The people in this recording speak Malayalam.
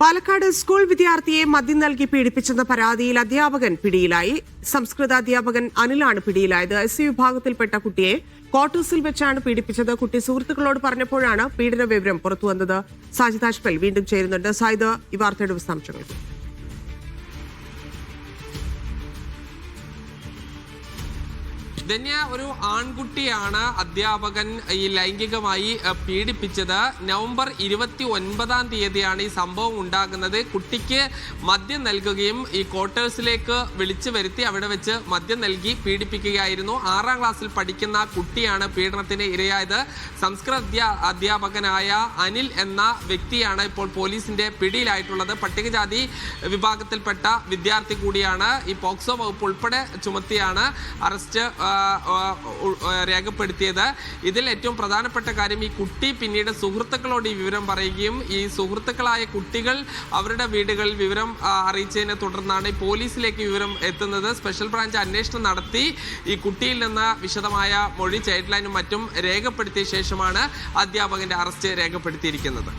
പാലക്കാട് സ്കൂൾ വിദ്യാർത്ഥിയെ മദ്യം നൽകി പീഡിപ്പിച്ചെന്ന പരാതിയിൽ അധ്യാപകൻ പിടിയിലായി. സംസ്കൃത അധ്യാപകൻ അനിലാണ് പിടിയിലായത്. എസ് വിഭാഗത്തിൽപ്പെട്ട കുട്ടിയെ ക്വാർട്ടേഴ്സിൽ വെച്ചാണ് പീഡിപ്പിച്ചത്. കുട്ടി സുഹൃത്തുക്കളോട് പറഞ്ഞപ്പോഴാണ് പീഡന വിവരം പുറത്തുവന്നത്. സാജിദ് വീണ്ടും ചേരുന്നുണ്ട്. സായിദ് ഈ വാർത്തയുടെ വിശദാംശങ്ങൾ ധന്യ ഒരു ആൺകുട്ടിയാണ് അധ്യാപകൻ ഈ ലൈംഗികമായി പീഡിപ്പിച്ചത്. നവംബർ ഇരുപത്തി ഒൻപതാം തീയതിയാണ് ഈ സംഭവം ഉണ്ടാകുന്നത്. കുട്ടിക്ക് മദ്യം നൽകുകയും ഈ ക്വാർട്ടേഴ്സിലേക്ക് വിളിച്ചു വരുത്തി അവിടെ വെച്ച് മദ്യം നൽകി പീഡിപ്പിക്കുകയായിരുന്നു. ആറാം ക്ലാസ്സിൽ പഠിക്കുന്ന കുട്ടിയാണ് പീഡനത്തിന് ഇരയായത്. സംസ്കൃത അധ്യാപകനായ അനിൽ എന്ന വ്യക്തിയാണ് ഇപ്പോൾ പോലീസിന്റെ പിടിയിലായിട്ടുള്ളത്. പട്ടികജാതി വിഭാഗത്തിൽപ്പെട്ട വിദ്യാർത്ഥി കൂടിയാണ്. ഈ പോക്സോ വകുപ്പ് ഉൾപ്പെടെ ചുമത്തിയാണ് അറസ്റ്റ് രേഖപ്പെടുത്തിയത്. ഇതിൽ ഏറ്റവും പ്രധാനപ്പെട്ട കാര്യം ഈ കുട്ടി പിന്നീട് സുഹൃത്തുക്കളോട് ഈ വിവരം പറയുകയും ഈ സുഹൃത്തുക്കളായ കുട്ടികൾ അവരുടെ വീടുകളിൽ വിവരം അറിയിച്ചതിനെ തുടർന്നാണ് പോലീസിലേക്ക് വിവരം എത്തുന്നത്. സ്പെഷ്യൽ ബ്രാഞ്ച് അന്വേഷണം നടത്തി. ഈ കുട്ടിയിൽ നിന്ന് വിശദമായ മൊഴി ചൈൽഡ് ലൈനും മറ്റും രേഖപ്പെടുത്തിയ ശേഷമാണ് അധ്യാപകന്റെ അറസ്റ്റ് രേഖപ്പെടുത്തിയിരിക്കുന്നത്.